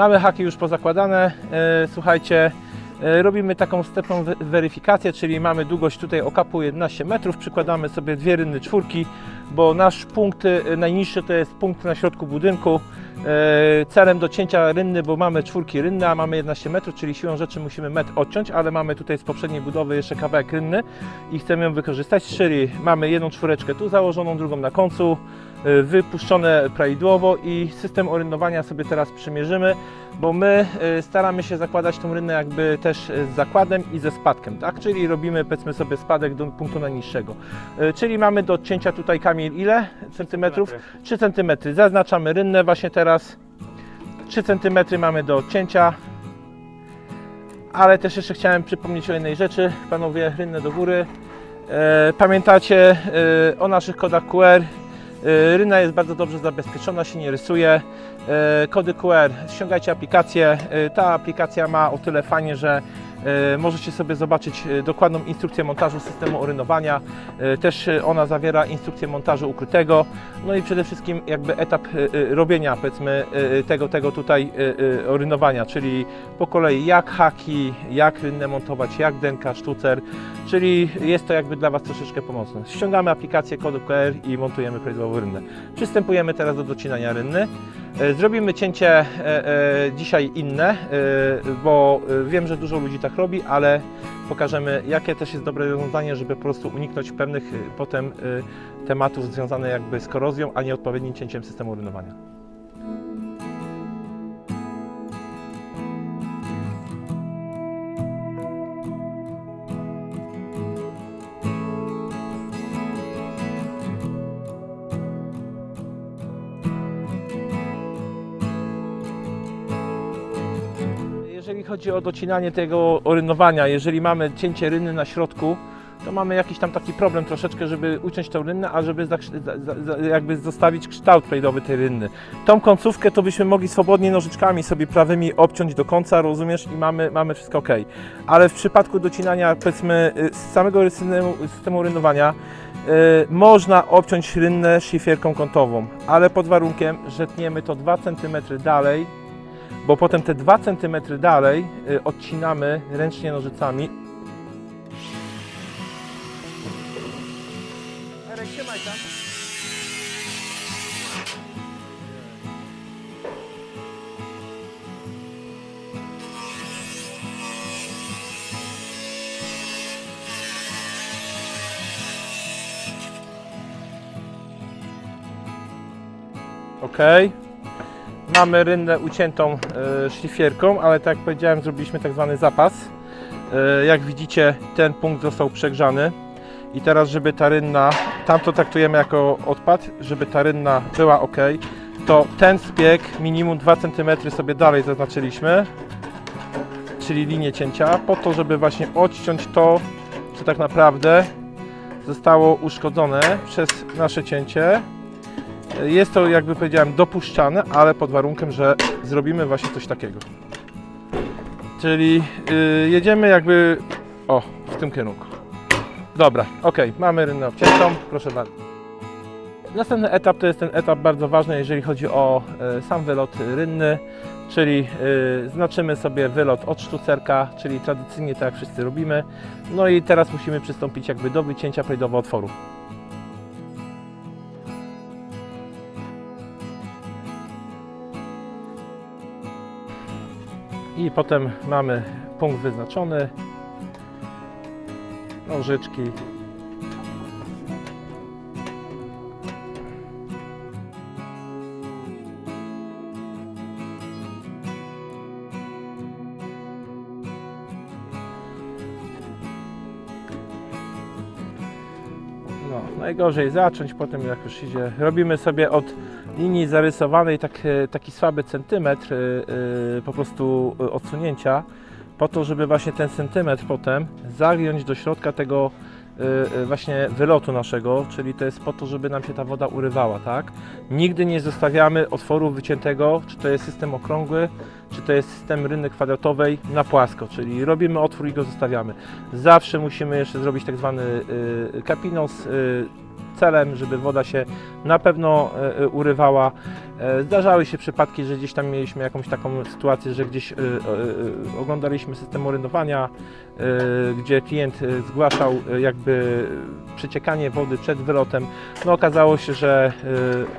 Mamy haki już pozakładane. E, Słuchajcie, e, robimy taką wstępną we- weryfikację, czyli mamy długość tutaj okapu 11 metrów, przykładamy sobie dwie rynny czwórki, bo nasz punkt e, najniższy to jest punkt na środku budynku. Celem do cięcia rynny, bo mamy czwórki rynne, a mamy 11 metrów, czyli siłą rzeczy musimy metr odciąć, ale mamy tutaj z poprzedniej budowy jeszcze kawałek rynny i chcemy ją wykorzystać, czyli mamy jedną czwóreczkę tu założoną, drugą na końcu, wypuszczone prawidłowo i system oryndowania sobie teraz przymierzymy, bo my y, staramy się zakładać tą rynnę jakby też y, z zakładem i ze spadkiem, tak? Czyli robimy powiedzmy sobie spadek do punktu najniższego. Y, Czyli mamy do odcięcia tutaj Kamil ile centymetrów? 3 centymetry. Zaznaczamy rynnę właśnie teraz. 3 centymetry mamy do odcięcia. Ale też jeszcze chciałem przypomnieć o jednej rzeczy, panowie, rynnę do góry. E, Pamiętacie e, o naszych kodach QR. E, Ryna jest bardzo dobrze zabezpieczona, się nie rysuje. E, Kody QR, ściągajcie aplikację. E, Ta aplikacja ma o tyle fajnie, że możecie sobie zobaczyć e, dokładną instrukcję montażu systemu orynowania. E, Też e, ona zawiera instrukcję montażu ukrytego. No i przede wszystkim jakby etap e, e, robienia powiedzmy e, tego, tego tutaj e, e, orynowania, czyli po kolei jak haki, jak rynnę montować, jak denka, sztucer, czyli jest to jakby dla Was troszeczkę pomocne. Ściągamy aplikację kodu QR i montujemy prawidłową rynnę. Przystępujemy teraz do docinania rynny. E, Zrobimy cięcie e, e, dzisiaj inne, bo wiem, że dużo ludzi tak robi, ale pokażemy jakie też jest dobre rozwiązanie, żeby po prostu uniknąć pewnych potem tematów związanych jakby z korozją, a nie odpowiednim cięciem systemu rynowania. Chodzi o docinanie tego orynowania, jeżeli mamy cięcie rynny na środku, to mamy jakiś tam taki problem troszeczkę, żeby uciąć tą rynnę, a żeby za, za, za, jakby zostawić kształt plejdowy tej rynny. Tą końcówkę to byśmy mogli swobodnie nożyczkami sobie prawymi obciąć do końca, rozumiesz, i mamy, mamy wszystko ok. Ale w przypadku docinania powiedzmy y, z samego systemu, systemu rynowania y, można obciąć rynnę szlifierką kątową, ale pod warunkiem, że tniemy to 2 cm dalej bo potem te 2 cm dalej y, odcinamy ręcznie nożycami. Erek, trzymaj tam. Okej. Mamy rynnę uciętą e, szlifierką, ale tak jak powiedziałem, zrobiliśmy tak zwany zapas. E, jak widzicie, ten punkt został przegrzany. I teraz, żeby ta rynna, tam to traktujemy jako odpad, żeby ta rynna była ok, to ten zbieg minimum 2 cm sobie dalej zaznaczyliśmy, czyli linię cięcia, po to, żeby właśnie odciąć to, co tak naprawdę zostało uszkodzone przez nasze cięcie. Jest to, jakby powiedziałem, dopuszczane, ale pod warunkiem, że zrobimy właśnie coś takiego. Czyli yy, jedziemy jakby o, w tym kierunku. Dobra, ok, mamy rynnę obciętą, proszę bardzo. Następny etap to jest ten etap bardzo ważny, jeżeli chodzi o e, sam wylot rynny, czyli e, znaczymy sobie wylot od sztucerka, czyli tradycyjnie tak jak wszyscy robimy. No i teraz musimy przystąpić jakby do wycięcia prawidłowo otworu. I potem mamy punkt wyznaczony, nożyczki. Najgorzej zacząć, potem jak już idzie. Robimy sobie od linii zarysowanej tak, e, taki słaby centymetr e, po prostu odsunięcia, po to, żeby właśnie ten centymetr potem zagiąć do środka tego właśnie wylotu naszego, czyli to jest po to, żeby nam się ta woda urywała, tak? Nigdy nie zostawiamy otworu wyciętego, czy to jest system okrągły, czy to jest system rynny kwadratowej na płasko, czyli robimy otwór i go zostawiamy. Zawsze musimy jeszcze zrobić tak zwany y, kapinos, y, celem, żeby woda się na pewno e, e, urywała. E, Zdarzały się przypadki, że gdzieś tam mieliśmy jakąś taką sytuację, że gdzieś oglądaliśmy system urynowania, e, gdzie klient zgłaszał jakby przeciekanie wody przed wylotem. No okazało się, że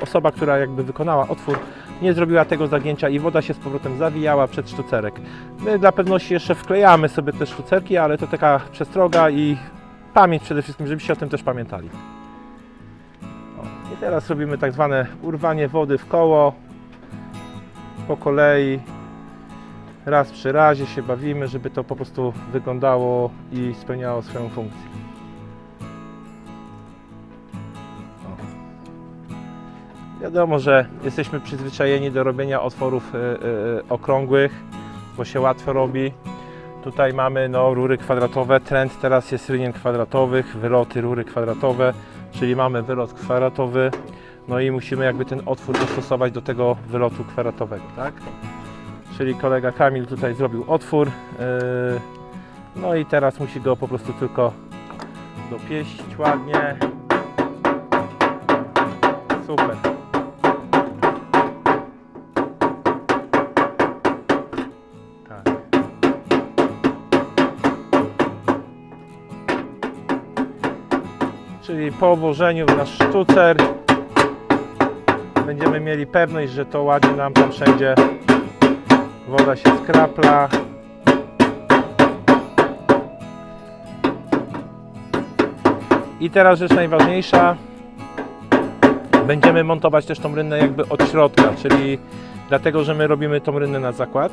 osoba, która jakby wykonała otwór, nie zrobiła tego zagięcia i woda się z powrotem zawijała przed sztucerek. My dla pewności jeszcze wklejamy sobie te sztucerki, ale to taka przestroga i pamięć przede wszystkim, żebyście o tym też pamiętali. I teraz robimy tak zwane urwanie wody w koło, po kolei, raz przy razie się bawimy, żeby to po prostu wyglądało i spełniało swoją funkcję. O. Wiadomo, że jesteśmy przyzwyczajeni do robienia otworów y, y, okrągłych, bo się łatwo robi. Tutaj mamy no, rury kwadratowe. Trend teraz jest rynien kwadratowych, wyloty rury kwadratowe, czyli mamy wylot kwadratowy. No i musimy jakby ten otwór dostosować do tego wylotu kwadratowego, tak? Czyli kolega Kamil tutaj zrobił otwór. yy, No i teraz musi go po prostu tylko dopieścić ładnie. Super. Czyli po włożeniu w nasz sztucer będziemy mieli pewność, że to ładnie nam tam wszędzie woda się skrapla. I teraz rzecz najważniejsza. Będziemy montować też tą rynnę jakby od środka, czyli dlatego, że my robimy tą rynnę na zakład,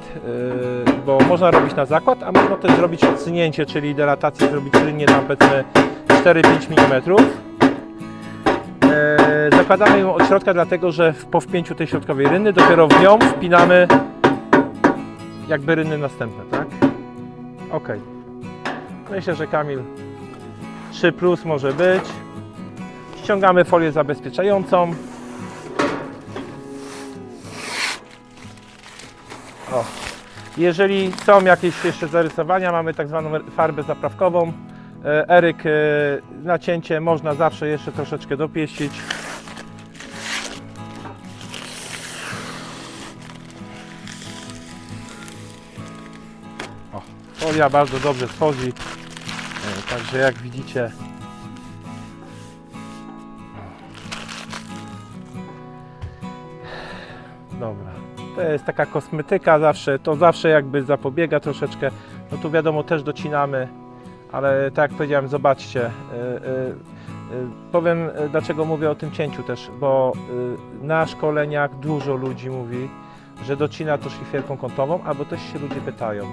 yy, bo można robić na zakład, a można też zrobić odsunięcie, czyli delatację zrobić rynnie tam powiedzmy 4-5 mm. E, zakładamy ją od środka, dlatego że po wpięciu tej środkowej rynny dopiero w nią wpinamy jakby rynny następne, tak? Ok. Myślę, że Kamil 3 plus może być. Ściągamy folię zabezpieczającą. O. Jeżeli są jakieś jeszcze zarysowania, mamy tak zwaną farbę zaprawkową. E, Eryk, e, nacięcie można zawsze jeszcze troszeczkę dopieścić. O, folia bardzo dobrze schodzi. E, Także jak widzicie. Dobra. To jest taka kosmetyka zawsze, to zawsze jakby zapobiega troszeczkę. No tu wiadomo też docinamy, ale tak jak powiedziałem, zobaczcie. y, y, y, Powiem dlaczego mówię o tym cięciu też, bo na szkoleniach dużo ludzi mówi, że docina to szlifierką kątową, albo też się ludzie pytają.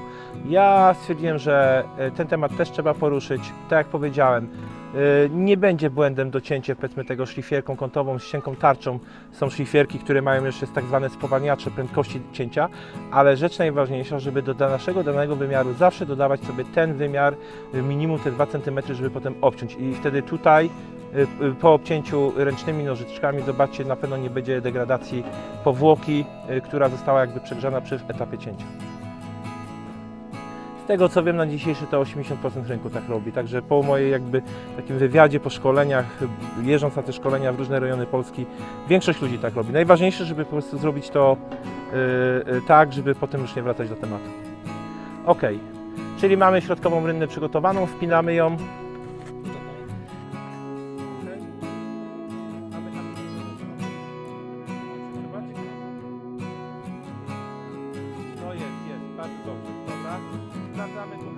Ja stwierdziłem, że y, ten temat też trzeba poruszyć. Tak jak powiedziałem, y, nie będzie błędem docięcie powiedzmy tego szlifierką kątową z cienką tarczą. Są szlifierki, które mają jeszcze tak zwane spowalniacze prędkości cięcia, ale rzecz najważniejsza, żeby do naszego danego wymiaru zawsze dodawać sobie ten wymiar, y, minimum te 2 cm, żeby potem obciąć. I wtedy tutaj po obcięciu ręcznymi nożyczkami, zobaczcie, na pewno nie będzie degradacji powłoki, y, która została jakby przegrzana przy etapie cięcia. Z tego co wiem na dzisiejszy to 80% rynku tak robi, także po mojej jakby takim wywiadzie, po szkoleniach, y, jeżdżąc na te szkolenia w różne rejony Polski, większość ludzi tak robi. Najważniejsze, żeby po prostu zrobić to y, y, tak, żeby potem już nie wracać do tematu. Ok, czyli mamy środkową rynnę przygotowaną, wpinamy ją.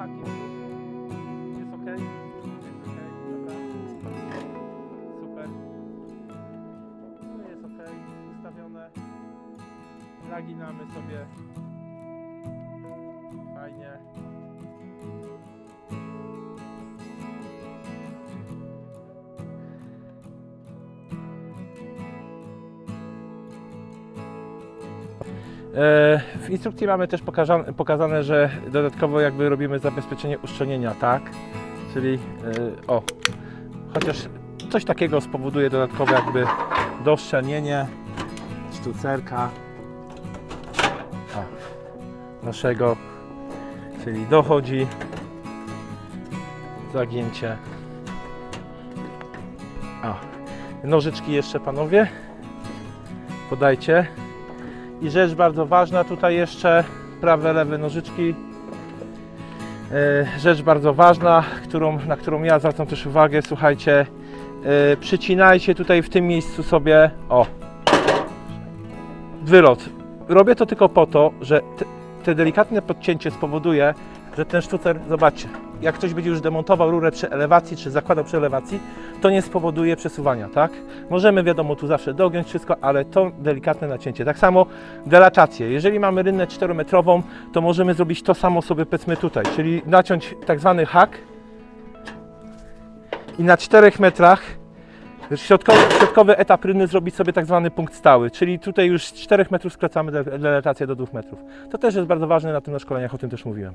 Hakiem. Jest ok? Jest ok, dobra. Super. No jest ok, ustawione. Zaginamy sobie. W instrukcji mamy też pokazane, że dodatkowo jakby robimy zabezpieczenie uszczelnienia, tak? Czyli e, o, chociaż coś takiego spowoduje dodatkowe jakby doszczelnienie sztucerka o, naszego, czyli dochodzi zagięcie. O. Nożyczki jeszcze panowie. Podajcie. I rzecz bardzo ważna tutaj jeszcze, prawe, lewe nożyczki. E, Rzecz bardzo ważna, którą, na którą ja zwracam też uwagę, słuchajcie, e, przycinajcie tutaj w tym miejscu sobie, o, wylot. Robię to tylko po to, że te, te delikatne podcięcie spowoduje, że ten sztucer, zobaczcie, jak ktoś będzie już demontował rurę przy elewacji, czy zakładał przy elewacji, to nie spowoduje przesuwania, tak? Możemy, wiadomo, tu zawsze dogiąć wszystko, ale to delikatne nacięcie. Tak samo delatację. Jeżeli mamy rynnę 4-metrową, to możemy zrobić to samo sobie, powiedzmy tutaj, czyli naciąć tak zwany hak i na 4 metrach Środkowy, środkowy etap rynny zrobić sobie tak zwany punkt stały, czyli tutaj już z 4 metrów skracamy de- delatację do 2 metrów. To też jest bardzo ważne, na tym na szkoleniach o tym też mówiłem.